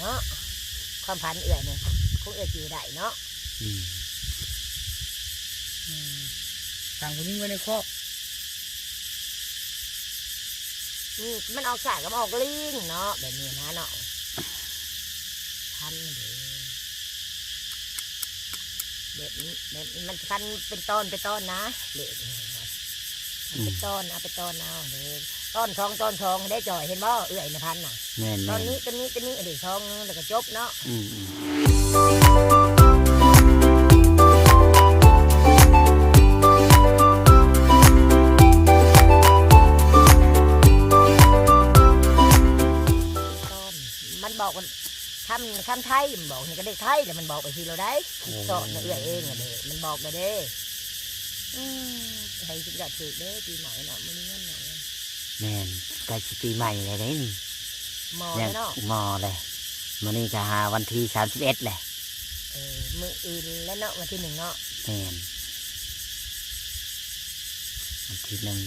เนาะความพันเอื่อยเนี่ยคงเอื่อยอยู่ได้เนาะอืมอืมทางผู้หญิงไว้ในครอบอืมมันออกสายก็ออกลิงเนาะแบบนี้นะเนาะพันเด้อแบบนี้แบบนี้มันพันเป็นตอนเป็นตอนนะเละนี่เนาะเอาเป็นตอนเอาเป็นตอนเอาเด้อ ตอนทองตอนทองได้จ่อยเห็นบ่เอื่อยในพันน่ะแม่นตอแม่นนนี้ตอนนี้ตอนนี้เดี๋ยวทองแล้วก็จบเนาะอืมอืมต้นมันบอกว่าคำคำไทยมันบอกนี่ก็ได้ไทยแต่มันบอกไปทีเราได้สอนเอื่อยเองอะเด้มันบอกไปเด้อืมให้สิจัดถือเด้ปีใหม่เนาะมันมีเงินหน่อย แม่นใกล้สิปีใหม่เลยเด้นี่หมอยังเนาะมอเลยมื้อนี้ก็หาวันที่31แหละเออมืออื่นแล้วเนาะวันที่หนึ่งเนาะแม่นวันที่หนึ่ง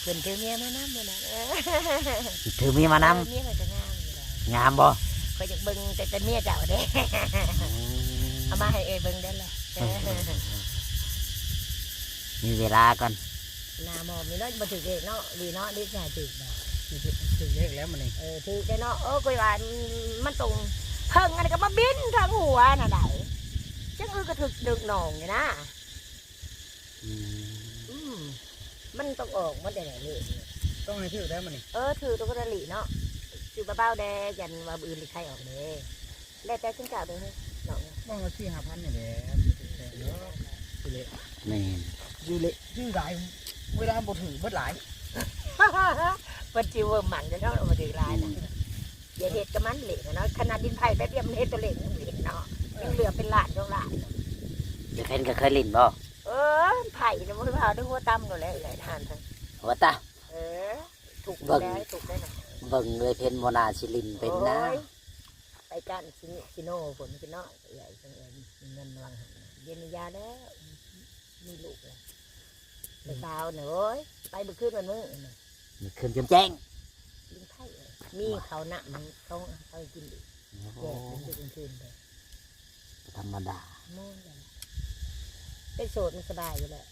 เพื่อนเธอเมียมาน้ำเลยนะเออถือมีมานำเมียมันจะงามอยู่แล้วงามบ่คอยจะเบิ่งแต่แต่เมียเจ้าเด้เอามาให้เอยเบิ่งได้เลยมีเวลาก่อนห นาหมอมีเนาะบ่ถือเอกเนาะดีเนาะดีใจถือดอกคือคือเลขแล้วมันนี่เออถือได้เนาะเออกุยว่ามันตรงเพิ่งอันนก็มาบินทางหัวน่ะได้จังอือก็ถึกดึกหนองนี่นะอืมอืมมันต้องออกมันได้ไหนเลยต้องให้ถือแล้วมันนี่เออถือตัวกระหลีเนาะถือเบาๆแดยันว่าอื่นหรือใครออกเด้แล้วแต่ขึ้นเก่าเด้อเฮ้ยเนาะต้องเอาสี่ห้าพันนี่แหละแต่เนาะคือเลขแม่นอยู่เลขชื่อหลาย เวลาบ่ถือเบิดหลายมันจิวเวอร์หมันจะเนาะเอามาถือลายนะอย่าเห็ดกับมันเหล็กเนาะขนาดดินไผ่แป๊บเดียวมันเห็ดตัวเหล็กมันเหล็กเนาะยังเหลือเป็นหลานของหลานจะเห็นก็เคยลิ้นบ่เออไผ่เนี่ยมันพาด้วยหัวตั้มกันแล้วเลยทานทั้งว่าตาเออถูกเบิ่งได้ถูกได้หน่อยเบิ่งเลยเพิ่นบ่น่าสิลิ้นเป็นนะโอ้ยไปกันซิซิโน่ฝนซิโน่ใหญ่จังเลยมีเงินวางหันเย็นยาแล้วมีลูกแล้ว ไปสาวเนอะโอ้ยไปบุคืนวันมื้อน่ะมันขึ้นจนแจ้งลิงไผ่เลยมีเขาหนักมันเขาเขาให้กินดิโอ้แยกเป็นคืนๆไปธรรมดาโม่นเลยเป็นโสดมันสบายอยู่แหละ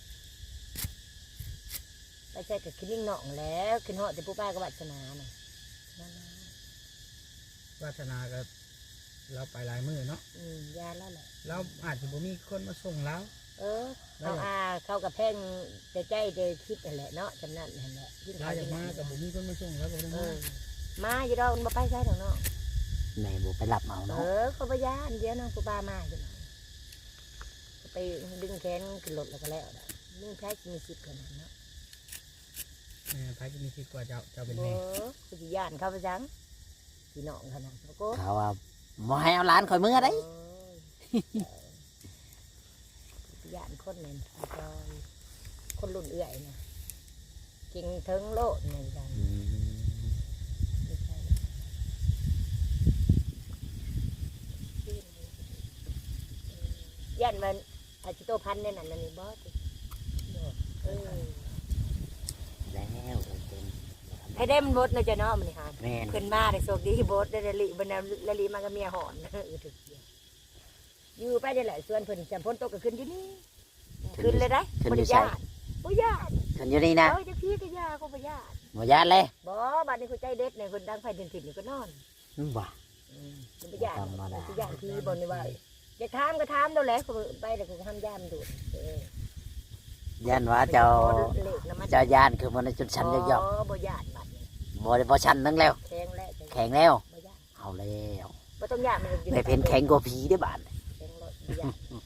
ไปใช่กับคิดนิ่งหน่องแล้วขึ้นเหาะแต่ผู้ป้าก็วัฒนาน่ะนั่นนะวาสนาก็เราไปหลายมือเนาะอืมยาแล้วแหละ เราอาจจะบ่มีคนมาส่งเรา เออเขาอาเข้ากับแพ่งใจใจใจคิดนั่นแหละเนาะจำนั่นนั่นแหละยิ่งเราเขาอยากยิ่งมามากับบ่มีคนมาส่งเราก็บ่ได้เอมาอมาอยู่ดอกมันบ่ไปใช่หรอกเนาะแม่บ่ไปรับเอาเอเนาะอเขาไปย่านเดี๋ยวน้องผู้ป้ามาอยู่หน่อยไปดึงแขนขึ้นรถแล้วก็แล้วได้เรื่องใช้มีสิทธิ์ขนาดเนาะแม่ไผจะมีสิทธิ์กว่าเจ้าเจ้าเป็นโอ้แม่คือสิย่านเขาไปจังพี่น้องขนาดแล้วก็ เขาว่าบ่ให้เอาหลานข่อยมือได้ โอ้ย ย่านคนนั่นจอยคนรุ่นเอื่อยนะเก่งเทิงโลดเหมือนกันอืมไม่ใช่ย่านมันอาชิโตพันธุ์เนี่ยนั่นนั่นนี่บอสเออแล้วเออเป็นให้ได้มันบดนะจ๊ะเนาะมันนี่ฮะแม่นขึ้นมาได้โชคดีบดได้ละลิบันดาละลิมากับเมียหอนเออถึกเดียว อยู่ไปได้แหละส่วนเพิ่นจำพ้นตกก็ขึ้นอยู่นี่ขึ้นเลยได้บริญาตบริญาตขึ้นอยู่นี่นะเอ้ยจะพี่ก็ยาก็บริญาตบ่ญาติเลยบ่บัดนี้คุณใจเด็ดเนี่ยคุณดังไฟดินถิ่นนี่ก็นอนอืมบ่ อืมบริญาตธรรมดาบริญาตพี่บนนี่ว่าจะถามก็ถามเราแหละเขาไปแต่ก็ทำย่ามดูดเออย่านว่าเจ้าเล็กนะมันเจ้าย่านคือมันจุดชันยอกบ่บริญาตบัดนี้ๆบ่ได้บ่ชันนั่งแล้วแข็งแล้วจะแข็งแล้วบริญาตเอาแล้ว บ่ต้องยาตมันอยู่ไปเป็นแข็งกว่าผีได้อบาดแข็งรถ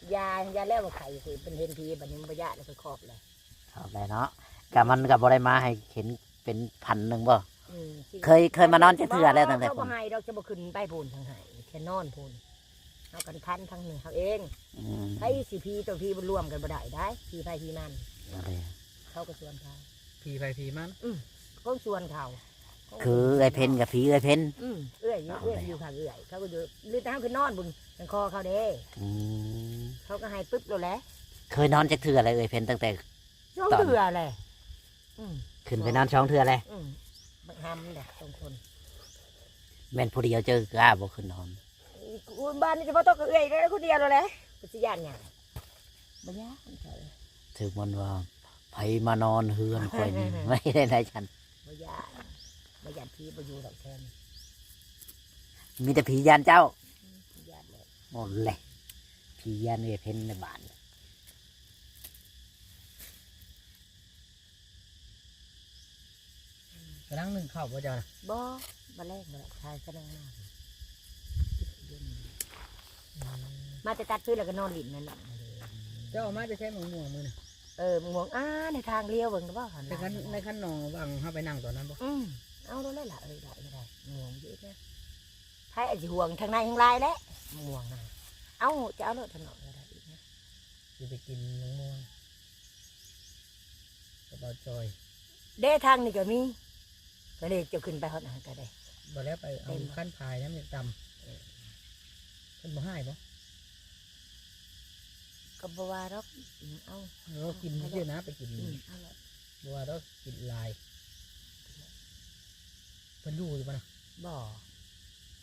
บริญาตยายาแล้วว่าไข่คือเป็นเห็นพีบัดนี้บริญาตแล้วก็ครอบเลยเอาแล้วเนาะก็มันก็บ่ได้มาให้เห็นเป็นพันหนึงบ่อืมสิเคยเคยมานอนจะเถื่อแล้วตั้งแต่เขาผบ่มให้เราจะบ่ขึ้นไปพูนทางไหแค่นอนพูนเอากันคันทางหนึ่งเขาเองอืมไอ้สิพีตัวพีมันรวมกันบ่ได้ได้พีไผพีมันเอาแล้วเขาก็ส่วนเขาผีไปผีมันก็ส่วนเขาคือไอ้เพนกับผีไอ้เพน อืมเอื้อยอยู่เอื้อยอยู่ข้างเอื้อยเขาก็อยู่หรือถ้าเขาคือนอนบน ทางคอเขาเด้ อืมเขาก็ให้ปึ๊บแล้วแหละเคยนอนจักเถื่ออะไรเอ้ยเพนตั้งแต่ช่องตอนเถื่อแหละอืมขึ้นไปนอนช่องเถื่อเลยอืมบักฮำเด็กสองคนแม่นผู้เดียวเจอกล้าบ่ขึ้นนอนกูบ้านนี่จะบ่ต้องกับเอื้อยได้คนเดียวแล้วแหละกูสิย่านหยังบ่ยากเถอะถึงมันว่าไผมานอนเฮือนคอยนี่ ไม่ได้ได้ฉันบ่ยากบ่ยานพี่บ่อยู่ดอกแทนมีแต่ผียานเจ้าบ่ ยานเลยหมดเลยผียานเวเพ้นในบ้านกระดังหนึ่งเข้าบ่เจ้าน่ะบ่บ่แลกบ่ทายแสดงมากมาแต่ตัดพื้นแล้วก็นอนลิ้นนั่นน่ะเจ้าเอามาจะใช้หมองม่วงมือนี่เออมึงมองอ้าในทางเลี้ยวเบิ่งบ่หันหในลังขั้นในขั้นหนองวังเข้าไปนั่งตอนนั้นบ่อืมเอาแล้วเลยล่ะเอ้ยได้ได้ได้ง่วงเยอะนะ ไพ่อาจจะห่วงทางในทางลายแหล้วง่วงนะเอาจะเอารถถนนก็ได้อีกนะสิไปกินหมองม่วงกระเป๋าจอยเด้ทางนี่ก็มีก็เลยจะขึ้นไปหอดหางก็ได้ บ่แล้วไปเอาเต็มขั้นพายน้ำเนี่ยจำเพิ่นบ่ให้บ่ก็บว่าหรอกอืมเอาเรากินเยอะนะไปกินอืมเอาละบ่ว่าเรากินลายเพิ่นอยู่อยู่ปะนะบ่บ่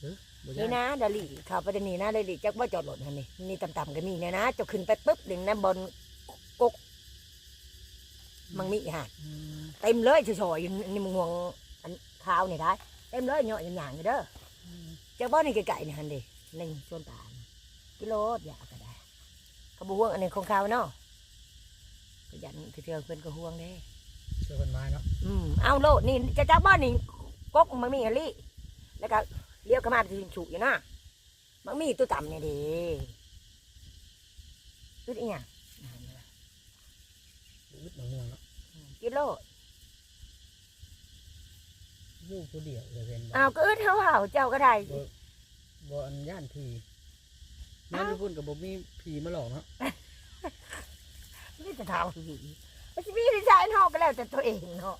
นี่ยากนะดาลีข่าวประเด็นนี้นะดาลีจักว่าจอดรถหันนี่นี่ต่ำๆก็มีเนี่ยนะจะขึ้นไปปุ๊บหนึ่งนะบนกกมังมีฮะอืมเต็มเลยช่อยๆอยู่นี่มึงห่วงอันข้าวนี่ได้เต็มเลยเหยาะอย่างๆอยู่เด้ออืมเจ้าบ้านนี่ไก่ๆนี่ฮันดิหนึ่งส่วนตาลกิโลอยากก็ได้กระบห่วงอันนี้ของเขาเนาะก็ยันคือเทือเพื่อนก็ห่วงเด้เจอคนมาเนาะอืมเอาโลดนี่เจะเจ้าบ้านนี่กกมันมีฮะลี่แล้วก็ เลี้ยวเข้ามาเป็นฉุกอยู่นะมันมีตัวต่ำเนี่ยดิคืออีหยังอึดหนองม่วงเนาะกิโลอยู่ผู้เดียวเลยเป็นบ่เอาก็อึดเฮาเฮาเจ้าก็ได้บ่บ่อันย่านผีนั่นญี่ปุ่นกับบ่มีผีมาหลอกเนาะไม่จะเท่าผีมันจะมีในใจเนาะก็แล้วแต่ตัวเองเนาะ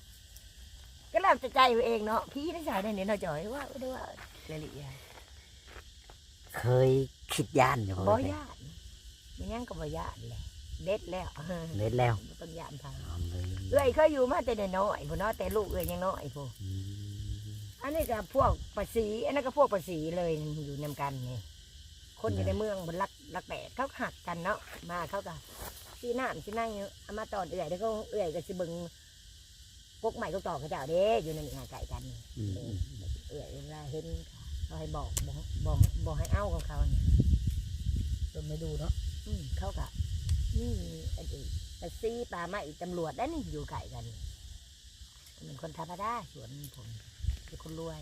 ก็แล้วแต่ใจตัวเองเนาะพี่ในใจได้เนี่ยเนาะจอยว่าด้วยว่า ละเอียดเคยคิดยานอยู่บ่บ่ยานมันยังก็บ่ยานแหละเด็ดแล้วเล็ดแล้วบ่ต้องยานทางเอาเลยเอ้ยเคยอยู่มาแต่น้อยๆพุ่นเนาะแต่ลูกเอ้ยยังน้อยพุ่นอืมอันนี้ก็พวกภาษีอันนั้นก็พวกภาษีเลยอยู่นำกันนี่คนอยู่ในเมืองบนรักรักแปดเขาหักกันเนาะมาเขาก็ที่น้ำที่นั่งอยู่เอามาตอนเอื่อยแล้วก็เอื่อยก็สิเบึงพวกใหม่ก็ต่อเขาเจ้าเด้อยู่ในนี่หาไก่กันนี่อืมอืม เอื่อยเวลาเห็นเขา ให้บอกบอกบอกบอกให้เอาของเขาเนี่ยจนไม่ดูเนาะอืมเขาก็นี่อันอื่นแต่ซีปลาไม้ตำรวจได้นี่อยู่ไก่กันเป็นคนธรรมดาสวนผมเป็นคนรวย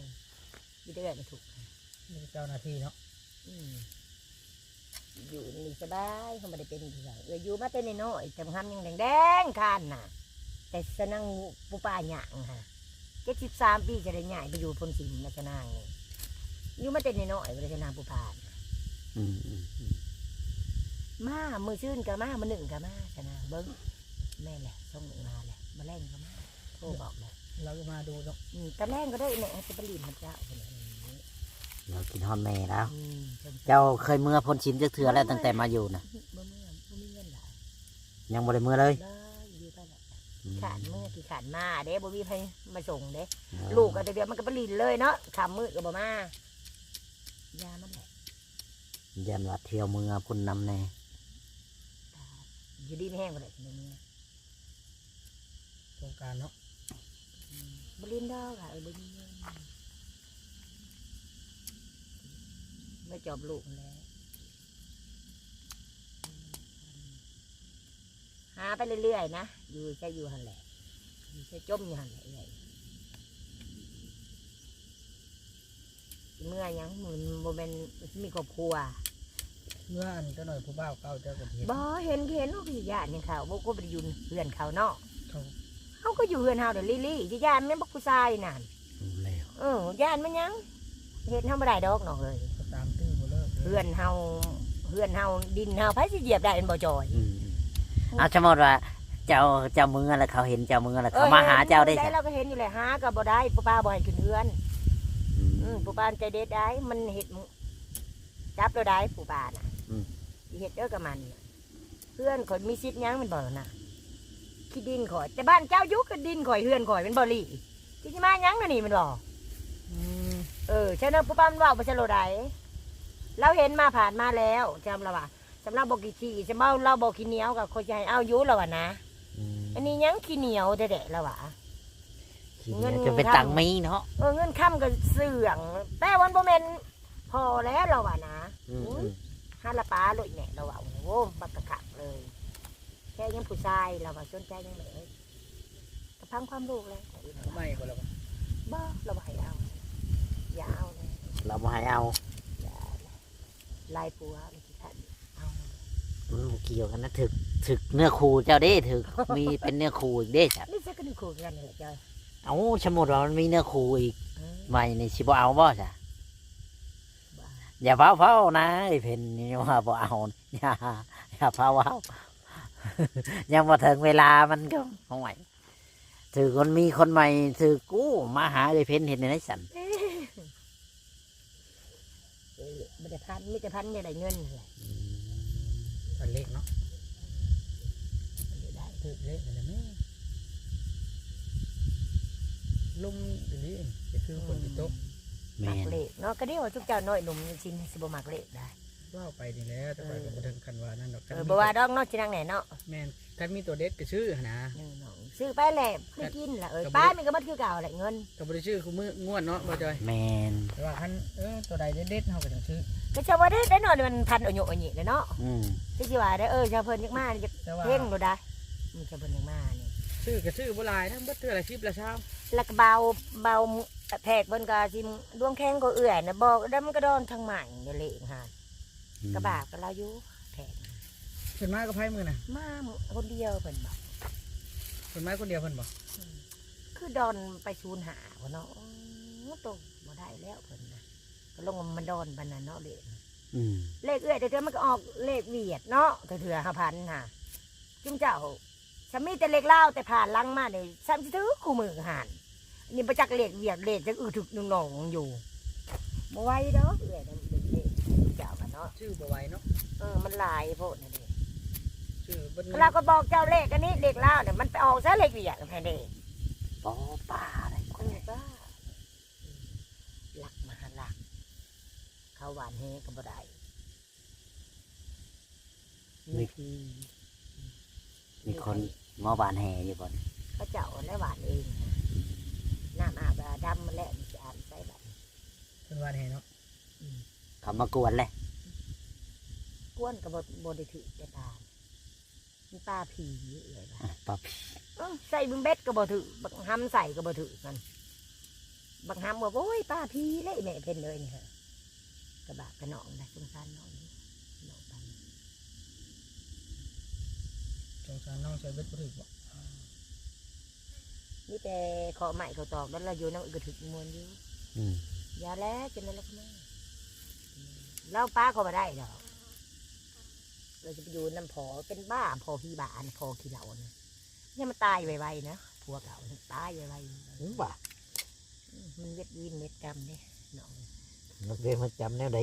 ยี่เดือไม่ถูกมีเจ้าหน้าที่เนาะอืมอยู่นี่สบายเขาไม่ได้เป็นที่ไหนเอออยู่มาแต่น้อยๆจำคำยังแดงๆคันน่ะ แต่สนังปูปลาหยางฮะเจ็ดสิบสามปีจะได้ใหญ่ไปอยู่พนสินนะชนางนี่ อยู่มาแต่น้อยๆไปเลยชนางปูปลาน่ะอืมอืมอืมมามือชื่นกับมามาหนึ่งกับมาชนะเบิ้งแม่แหละส่งหนึ่งมาแหละมาแรงกับมาโทรบอกเลยเราก็มาดูเนาะอืมตะแรงก็ได้เนี่ยจะไปรีนพระเจ้าคนนี้เรากินฮอนแม่แล้ว อืมพิ่นเจ้าเคยเมื่อพ้นชินจักเถื่อแล้วตั้งแต่มาอยู่นะเมื่อเมื่อเมื่อมีเงินหลายยังบ่ได้เมื่อเลยได้อยู่ไปแหละอืมขานมือที่ขานมาเด้บ่มีใครมาส่งเด้ ลูกก็เดี๋ยวมันก็ไปลินเลยเนาะขำมืดก็บ่มา ยามันแหละยันว่าเที่ยวเมื่อพุ่นนำแน่อยู่ดีไม่แห้งบ่ได้ทีนี้โครงการเนาะบ่ลินดอกค่ะเออบ่มีเงินไม่จอบลูกแล้วหาไปเรื่อยๆนะอยู่จะอยู่หันแหละอยู่จะจมอยู่หันแหละเรื่อย เมื่อยังมันบ่แม่นมีครอบครัวเมื่ออันเจ้าหน่อยผู้บ่าวเก่าเจ้าก็เห็นบ่เห็นเห็นว่าพี่ญาตินี่เขาบ่ก็ไปอยู่เพื่อนเขาเนาะเขาเขาก็อยู่เพื่อนเฮาเดี๋ยวลี่ลี่ที่ญาติแม่นบักผู้ชายนั่นรู้แล้วเออญาติมันยังเฮ็ดเฮาบ่ได้ดอกเนาะเอ้ยก็ตามตื้อบ่เลิกเพื่อนเฮาเพื่อนเฮาดินเฮาไผสิเหยียบได้เป็นบ่จอยอืมเอาสมมติว่าเจ้าเจ้ามือแล้วเขาเห็นเจ้ามือแล้วเขามาหาเจ้าได้ได้จ้ะเราก็เห็นอยู่แหละหาก็บ่ได้ปู่ป้าบ่ให้ขึ้นเรือน อืมอืมปู่ป้าใจเด็ดได้ มันเฮ็ดจับเราได้ปู่ป้าน่ะอืมสิเฮ็ดเด้อกับมันน่ะเพื่อนข่อยมีสิทธิ์หยังมันบ่น่ะขี้ดินข่อย แต่บ้านเจ้าอยู่ก็ดินข่อยเฮือนข่อยเป็นบ่ลี่ที่สิมาหยังน่ะนี่มันบ่อืมเออใช่เนอะผู้ปั้มนเว่าไปชโลไดเราเห็นมาผ่านมาแล้วจำเราว่าสำหรับบอกกี่ทีจะเมาเราบอกขี้เหนียวกับคนจะให้เอาอยุเราอะนะอืมอันนี้ยังขี้เหนียวเด็ดๆเราอะ ขี้เงิเงินนจะเป็นทำตังค์มีเนาะเออเงินค่ำกับเสื่อง แต่วันโมเมนพอแล้วเราอะนะอืมอุ๊ยอืมห้าละป้าลุยเนี่ยเราว่าโอ้โหบักกะขักเลย แค่ยังผู้ชายเราว่าสนใจยังเลยกระพังความลูกเลยไม่บ่แล้วบ่บ้าเราบ่ให้เอาอย่าเอาเลยเราบ่ให้เอาอย่าลายปัวมันสิทันเอามันบ่เกี่ยวกันนะถึกถึกเนื้อคู่เจ้าเด้ถึกมีเป็นเนื้อคู่อีกเด้จ้ะนี่จะก็นึกขู่กันนี่แหละจอย เอาสมมุติว่ามันมีเนื้อคู่อีกเออใหม่นี่สิบ่เอาบ่จ้ะบ้าอย่าเฝ้าเฝ้านะไอ้เพิ่นนี่ว่าบ่เอาอย่าอย่าเฝ้าเฝ้ายังบ่ถึงเวลามันก็ห่วยถือคนมีคนใหม่ถือกู้มาหาไอ้เพิ่นเห็นในสันเออไม่ได้พันไม่ได้พันไม่ได้เงินเลยอันเล็กเนาะไม่ได้ถูกเล็กนั่นแหละแม่ ลุมอยู่นี่จะคือคนที่ตกแม่มักนเละเนาะก็เดียวทุกเจ้าน้อยหนุ่มชินสิบ่มักเละได้ว่าไปนี่แหล้วแต่ไปก็บ่ถึงคันว่านั่นดอกเออบ่ว่าดอกเนาะชินังไหนเนาะแม่นคันมีตัวเด็ดก็ชื่อหั่นนะเออน้องซื้อไปแหละไม่กินละเออก็บ่ป้ามันก็มัดคือเก่าแหละเงิน ก็บ่ได้ชื่อคือมือง่วนเนาะบ่จอยแมนแต่ว่าคันเออตัวใดเด็ดๆเฮาก็ต้องชื่อก็จะว่าได้ได้หน่อยมันพันเอาโยเอาหยิเลยเนาะอืมที่สิว่าได้เออชาวเพิ่นยักมาจะแต่ว่าเพ่งดูได้มันชาวเพิ่นยักมานี่ ชื่อก็ชื่อบ่หลายนะเบิดเทื่อละ10ละเช้าแล้วก็เบาเบาแทกเพิ่นก็สิดวงแข้งก็เอื่อยนะบอกดำกระดอนทางใหม่นี่เละหาดกระบาดก็เราอยู่แทกเพิ่นมากับไผมื้อน่ะมาคนเดียวเพิ่นบอกเพิ่นมาคนเดียวเพิ่นบ่คือดอนไปชูนหาว่าเนาะโอ้ตกบ่ได้แล้วเพิ่นนะก็ลงมามันดอนบันนั้นเนาะเลขอืมเลขเอื้อยแต่เทื่อมันก็ออกเลขเวียดเนาะแต่เถื่อห้าพันค่ะจุ่มเจ้า ฉันมีแต่เลขเล่าวแต่ผ่านหลังมาเนี่ยฉันสิถือคู่มือหันนี่ประจักษ์เลขเวียดเลขจะอือถึกหนึ่งหนองอยู่บ่ไหวเนาะเอื้อยนะมันเป็นเลขจุ่มเจ้ากันเนาะชื่อบ่ไหวเนาะเออมันหลายโพดนะเด็ชื่อเบิดเราก็บอกเจ้าเลขอันนี้เลขเล่าวเนี่ยมันไปออกซะเลขเวียดแค่นี้ปอป่าอะไรเออบ้าหลักมหาหลัก เขาหวานเฮก็บ่ได้มีทีมีคน หมอบานแห่อยู่บ่นเขาเจ้าและหวานเองนะน้ำอาบดำมาแล้วมันจะอาบใส่แบบเพิ่นว่าให้เนาะเขามากวนเลยก้วนกับบบบไดิถือจะตามมันปลาผีเลยนะอะปอบเอ้าใส่บึงเบ็ดก็บ่ถือบักห้ำใส่ก็บ่ถือกันบักห้ำบอกโอ้ยปลาผีเลยแม่เพิ่นเลยนี่ฮะกระบะกระหนองนะสงสารน้องนี่น้องปัน สงสารน้องใส่เบิดบ่ถึกบ่นี่แต่ขอใหม่เขาตอกแล้วเราอยู่น้ำอึกระถึกมวนอยู่อืมอย่าแล้วจนนั้นแล้วก็มาเราป้าเขามาได้ดอกเราจะไปอยู่น้ำพอเป็นบ้าพอพี่บ้านพอขี้เหล่านะเนี่ยมันตายไวๆนะพวกเราตายไวนึกว่าๆมันเวทวินเวทกรรมเนี่ยน้อง นักเรียนมาจำแนวไหน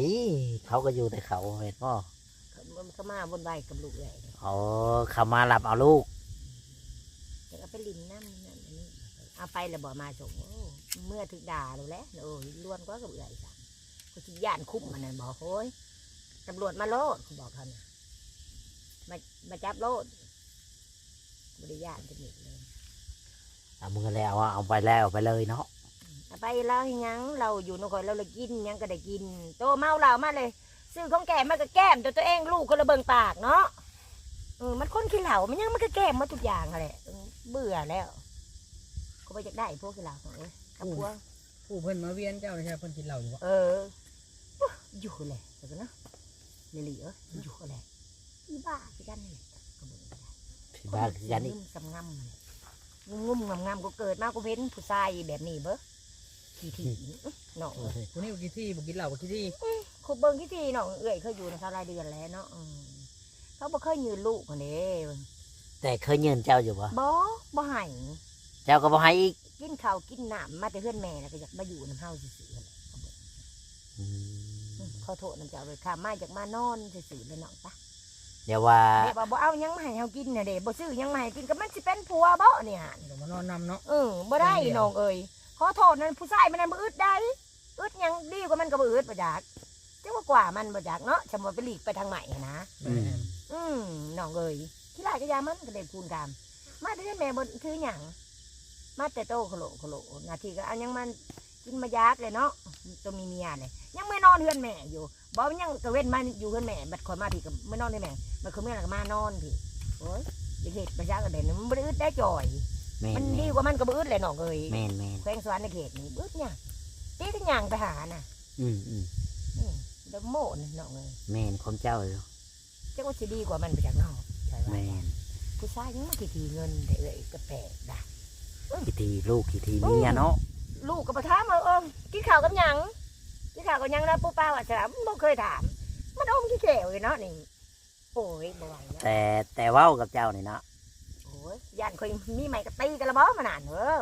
เขาก็อยู่แต่เขาเห็นป่ะ มันก็มาบนใบกับลูกเลยอ๋อเขามารับเอาลูกแต่ก็ไปลินน้ำนั่นอันนี้เอาไปแล้วบอกมาส่งโอ้เมื่อถึกด่าเราแล้วโอ้ยล้วนก็กับเอื่อยสั่งก็สิย่านคุ้มมันนั่นบอกโอ้ยตำรวจมาโลดเขาบอกเขานะมามาจับโลดบริยานจะหนีเลยเอามือแล้วอะเอาไปแล้วเอาไปเลยเนาะเอาไปแล้วให้หยังเราอยู่นครเราเลยกินหยังก็ได้กิน โตเมาเหล้ามาเลย ซื้อของแก่มาก็แก้มตัวตัวเองลูกคนละเบิงปากเนาะเออมันคนขี้เหล้ามันยังมันก็แก้มมาทุกอย่างอะแหละเออเบื่อแล้วก็ไปอยากได้พวกขี้เหล้าของเอ้ยกับพวกผู้เพิ่นมาเวียนเจ้านี่ใช่เพิ่นกินเหล้าอยู่บ่เอออุ๊ยอยู่เลยเดี๋ยวก่อนนะเหลียวๆอยู่เลยอีบ้าพี่กันนี่แหละก็เบิ่งไปได้พี่บ้านยันอีกงุ่มกำงำเลยงุ่มงำงำก็เกิดมาก็เพ้นผู้ชายแบบนี้เบ้อ ทีทีเนาะผู้นี้บ่กินที่บ่กินเหล้าบ่กินที่คุเบิ้งที่ทีเนาะเอื่อยเคยอยู่ในเขารายเดือนแล้วเนาะอืมเขาบ่เคยยืนลูกคนนี้แต่เคยยืนเจ้าอยู่ปะบ่บ่ให้เจ้าก็บ่ให้อีกกินข้าวกินน้ำมาแต่เพื่อนแม่แล้วก็อยากมาอยู่น้ำเฮาซื่อๆนั่นแหละเขาบอกอืมอืมขอโทษน้ำเจ้าเลยค่ะมาจากมานอนซื่อๆเลยเนาะปะ เดี๋ยวว่า เด็กว่าบ่เอาหยังมาให้เฮากินน่ะเด้บ่ซื้อหยังมาให้กินก็มันสิเป็นผัวบ่เนี่ยก็มานอนนำเนาะ เออบ่ได้น้องเอ้ยข อโทษนั่นผู้ชายมันนั่นบ่อึดได้อึดยังดีกว่ามันก็บ่อึดบ่จักจังว่ากว่ามันบ่จักเนาะชำว่าไปหลีกไปทางใหม่หั้นนะแม่นอืมน้องเอ้ยที่ไรก็ยามันก็ได้พูนกาม มาเดือนแม่บนคือหยังมาแต่โตโคโลโคโลนาทีก็เอายังมันกินมายากเลยเนาะตัวมีเมียเลยยังไม่นอนเฮือนแม่อยู่บอกว่ายังกระเว้นมาอยู่เฮือนแม่บัดคอยมาพี่ก็ไม่นอนในแม่บัดคอยเมื่อไหร่ก็มานอนพี่โอ้ยอย่าเหตุประชากระเด็นมันบ่ได้อึดได้จ่อย แม่มันนแม่ดีนกว่ามันก็บ่อึดเลยน้องเอ้ยแม่นแม่นแขวงสวรรค์ในเขตนี้บึดเนี่ยตีทั้งอย่างไปหาน่ะอืมอืมอืมเดี๋ยวโม่นน้องเอ้ยแม่นความเจ้าอยู่จังว่าสิดีกว่ามันไปจากนอกใช่ไหมแม่นผู้ชายยังมากี่ทีเงินแต่เอ้ยก็แปลกได้กี่ทีลูกกี่ทีเมียเนาะลูกก็มาถามว่าเออกินข้าวกับหยังกินข้าวกับหยังแล้วปู่ป้าว่าจะไม่เคยถาม มันอมขี้เขียวอยู่เนาะนี่โอ้ยบ่ไหวแล้วแต่แต่เว้ากับเจ้านี่เนาะโอ้ยยันเคยมีใหม่ก็ตีกันละบ่มานานเออ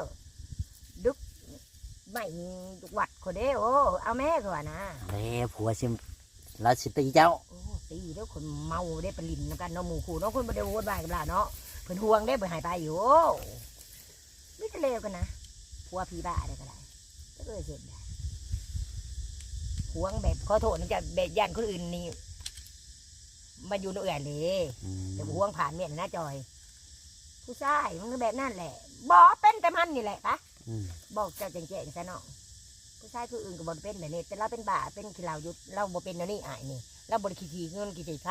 ดึกไม่ดุกวัดคนเด้โอ้เอาแม่ก่อนนะแล้วผัวชิมแล้วสิตีเจ้าโอ้ตีเด้อคนเมาได้ปลินนำกันเนาะหมู่คู่เนาะคนบ่ได้โวดบายกับหลานเนาะเพิ่นห่วงได้บ่หายไปอยู่โอ้ไม่จะเลวกันนะผัวพี่บ้าได้ก็ได้ก็เลยเสร็จได้ห่วงแบบขอโทษนะจ๊ะแบบยันคนอื่นนี่มาอยู่ในเอื่อนเลยอืมแต่ห่วงผ่านเมียนนะจอย ผู้ชายมันก็แบบนั่นแหละบอกเป็นแต่มันนี่แหละปะอืมบอกเจ้าแจ้งๆซะเนาะผู้ชายคืออื่นก็บ่ได้เป็นแบบนี้แต่เราเป็นบ้าเป็นขี้เหล้าอยู่เราบ่เป็นแนวนี้อายนี่เราบ่ได้ขี้ทีเงินขี้ทีค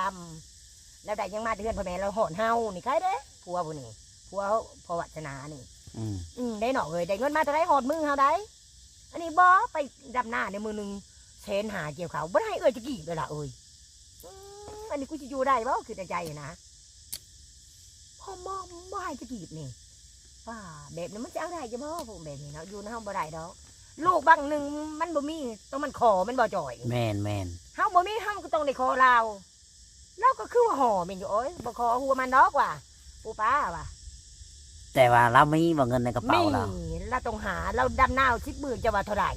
ำแล้วได้ยังมาเดือนพ่อแม่เราหอนเฮานี่ใครเด้ผัวผู้นี่ผัวพอวัฒนานี่ อืมอืมได้หนอกเลยได้เงินมาจะได้หอดมือเฮาได้อันนี้บ่ไปดำหน้าในมือหนึงเชนหาเกี่ยวเขาบ่ได้เอ้ยจะกี่เลยล่ะเอ้ยอืมอันนี้กูจะอยู่ได้บ่คือในใจนะพ่อ มอมบ่ให้จะกีบนี่ว่าแบบนี้มันจะเอาได้จะบ่พวกแบบนี้เนาะอยู่ในเฮาบ่ได้ดอกลูกบางหนึ่งมันบ่มีต้องมันขอมันบ่จ่อยแม่นแม่นเฮาบ่มีเฮาก็ต้องได้ขอเราเราก็คือว่าห่อแม่นอยู่โอ้ยบ่ขอหัวมันดอกว่ะปูป้าว่ะแต่ว่าเรามีบ่เงินในกระเป๋าเรา มีเราต้องหาเราดำหน้าชิบมือจะว่าเท่าไหร่